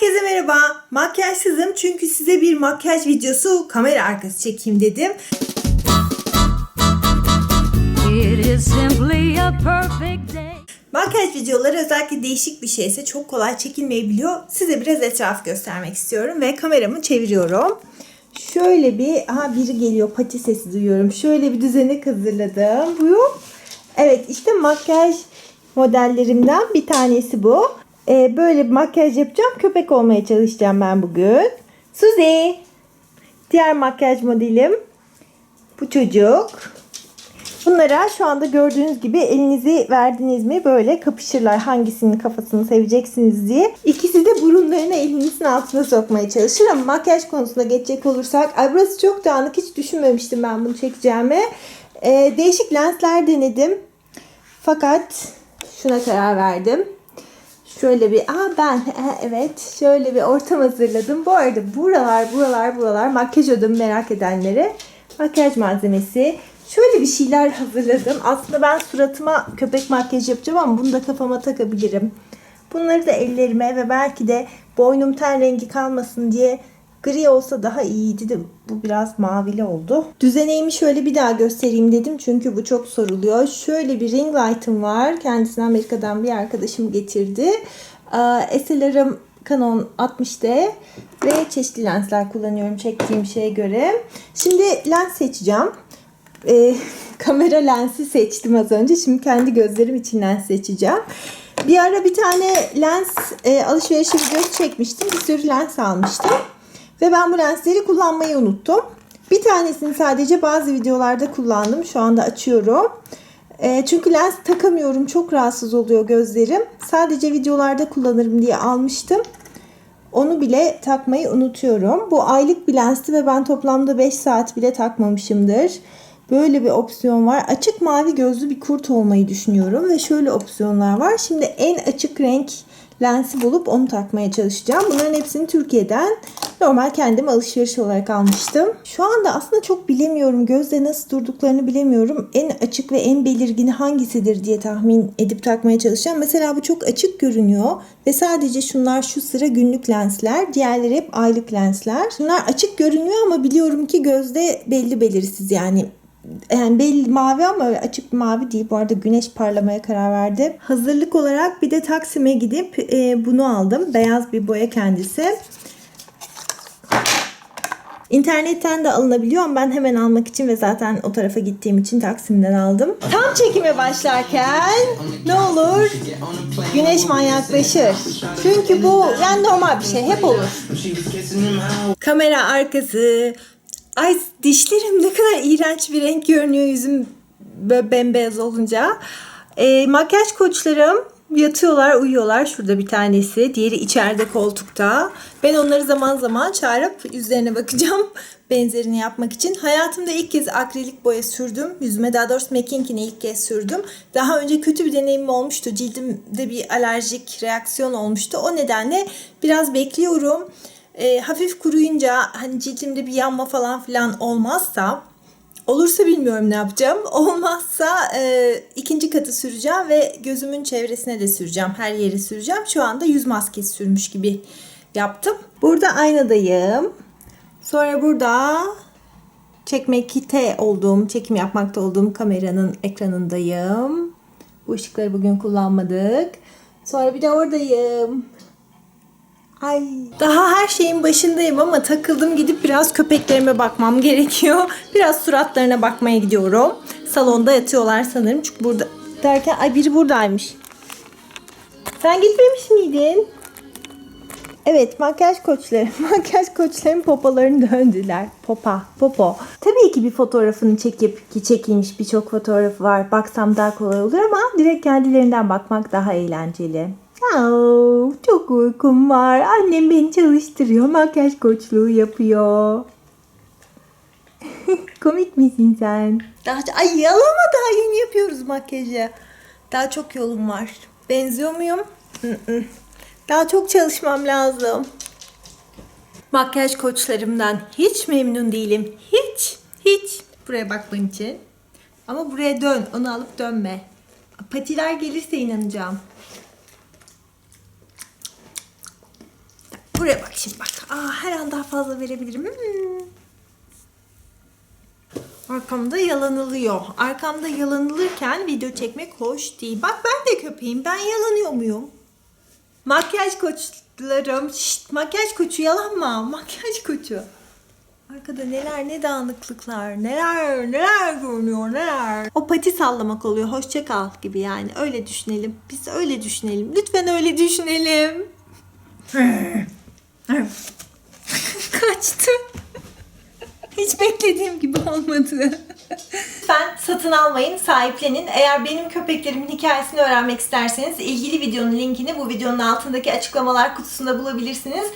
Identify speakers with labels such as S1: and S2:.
S1: Herkese merhaba. Makyajsızım çünkü size bir makyaj videosu kamera arkası çekeyim dedim.
S2: It is simply a perfect day.
S1: Makyaj videoları özellikle değişik bir şeyse çok kolay çekilmeyebiliyor. Size biraz etraf göstermek istiyorum ve kameramı çeviriyorum. Şöyle bir, aha biri geliyor pati sesi duyuyorum. Şöyle bir düzenek hazırladım. Bu. Evet işte makyaj modellerimden bir tanesi bu. Ee, böyle bir makyaj yapacağım. Köpek olmaya çalışacağım ben bugün. Suzy. Diğer makyaj modelim. Bu çocuk. Bunlara şu anda gördüğünüz gibi elinizi verdiniz mi böyle kapışırlar hangisinin kafasını seveceksiniz diye. İkisi de burunlarını elinizin altına sokmaya çalışır ama makyaj konusuna geçecek olursak ay burası çok dağınık hiç düşünmemiştim ben bunu çekeceğimi. Ee, değişik lensler denedim. Fakat şuna karar verdim. Şöyle bir, aa ben evet şöyle bir ortam hazırladım. Bu arada buralar buralar buralar makyaj odamı merak edenlere makyaj malzemesi. Şöyle bir şeyler hazırladım. Aslında ben suratıma köpek makyajı yapacağım ama bunu da kafama takabilirim. Bunları da ellerime ve belki de boynum ten rengi kalmasın diye gri olsa daha iyiydi de bu biraz mavili oldu. Düzeneğimi şöyle bir daha göstereyim dedim çünkü bu çok soruluyor. Şöyle bir ring light'ım var. Kendisini Amerika'dan bir arkadaşım getirdi. Ee, SLR'ım Canon 60D ve çeşitli lensler kullanıyorum çektiğim şeye göre. Şimdi lens seçeceğim. Ee, kamera lensi seçtim az önce. Şimdi kendi gözlerim için lens seçeceğim. Bir ara bir tane lens e, alışverişi videosu çekmiştim. Bir sürü lens almıştım. Ve ben bu lensleri kullanmayı unuttum. Bir tanesini sadece bazı videolarda kullandım. Şu anda açıyorum. E, çünkü lens takamıyorum. Çok rahatsız oluyor gözlerim. Sadece videolarda kullanırım diye almıştım. Onu bile takmayı unutuyorum. Bu aylık bir lensti ve ben toplamda 5 saat bile takmamışımdır. Böyle bir opsiyon var. Açık mavi gözlü bir kurt olmayı düşünüyorum ve şöyle opsiyonlar var. Şimdi en açık renk lensi bulup onu takmaya çalışacağım. Bunların hepsini Türkiye'den normal kendim alışveriş olarak almıştım. Şu anda aslında çok bilemiyorum. Gözde nasıl durduklarını bilemiyorum. En açık ve en belirgini hangisidir diye tahmin edip takmaya çalışacağım. Mesela bu çok açık görünüyor ve sadece şunlar şu sıra günlük lensler. Diğerleri hep aylık lensler. Bunlar açık görünüyor ama biliyorum ki gözde belli belirsiz yani yani belli mavi ama açık mavi değil. Bu arada güneş parlamaya karar verdi. Hazırlık olarak bir de Taksim'e gidip e, bunu aldım. Beyaz bir boya kendisi. İnternetten de alınabiliyor ama ben hemen almak için ve zaten o tarafa gittiğim için Taksim'den aldım. Tam çekime başlarken ne olur güneş manyaklaşır. Çünkü bu yani normal bir şey hep olur. Kamera arkası. Ay dişlerim ne kadar iğrenç bir renk görünüyor yüzüm böyle bembeyaz olunca. E, makyaj koçlarım yatıyorlar, uyuyorlar. Şurada bir tanesi. Diğeri içeride koltukta. Ben onları zaman zaman çağırıp yüzlerine bakacağım. Benzerini yapmak için. Hayatımda ilk kez akrilik boya sürdüm. Yüzüme daha doğrusu Makinkini ilk kez sürdüm. Daha önce kötü bir deneyimim olmuştu. Cildimde bir alerjik reaksiyon olmuştu. O nedenle biraz bekliyorum. E, hafif kuruyunca hani cildimde bir yanma falan filan olmazsa olursa bilmiyorum ne yapacağım. Olmazsa e, ikinci katı süreceğim ve gözümün çevresine de süreceğim. Her yere süreceğim. Şu anda yüz maskesi sürmüş gibi yaptım. Burada aynadayım. Sonra burada çekmekte olduğum, çekim yapmakta olduğum kameranın ekranındayım. Bu ışıkları bugün kullanmadık. Sonra bir de oradayım. Ay daha her şeyin başındayım ama takıldım gidip biraz köpeklerime bakmam gerekiyor. Biraz suratlarına bakmaya gidiyorum. Salonda yatıyorlar sanırım çünkü burada derken ay biri buradaymış. Sen gitmemiş miydin? Evet makyaj koçları. Makyaj koçların popolarını döndüler. Popa, popo. Tabii ki bir fotoğrafını çekip ki çekilmiş birçok fotoğrafı var. Baksam daha kolay olur ama direkt kendilerinden bakmak daha eğlenceli. Aa, çok uykum var. Annem beni çalıştırıyor. Makyaj koçluğu yapıyor. Komik misin sen? Daha, ay yalama daha yeni yapıyoruz makyajı. Daha çok yolum var. Benziyor muyum? Daha çok çalışmam lazım. Makyaj koçlarımdan hiç memnun değilim. Hiç, hiç. Buraya bakman için. Ama buraya dön. Onu alıp dönme. Patiler gelirse inanacağım. Buraya bak şimdi bak. Aa, her an daha fazla verebilirim. Hmm. Arkamda yalanılıyor. Arkamda yalanılırken video çekmek hoş değil. Bak ben de köpeğim. Ben yalanıyor muyum? Makyaj koçlarım. Şşt, makyaj koçu yalanma. Makyaj koçu. Arkada neler ne dağınıklıklar. Neler neler görünüyor neler. O pati sallamak oluyor. Hoşça kal gibi yani. Öyle düşünelim. Biz öyle düşünelim. Lütfen öyle düşünelim. Kaçtı. Hiç beklediğim gibi olmadı. Lütfen satın almayın, sahiplenin. Eğer benim köpeklerimin hikayesini öğrenmek isterseniz ilgili videonun linkini bu videonun altındaki açıklamalar kutusunda bulabilirsiniz.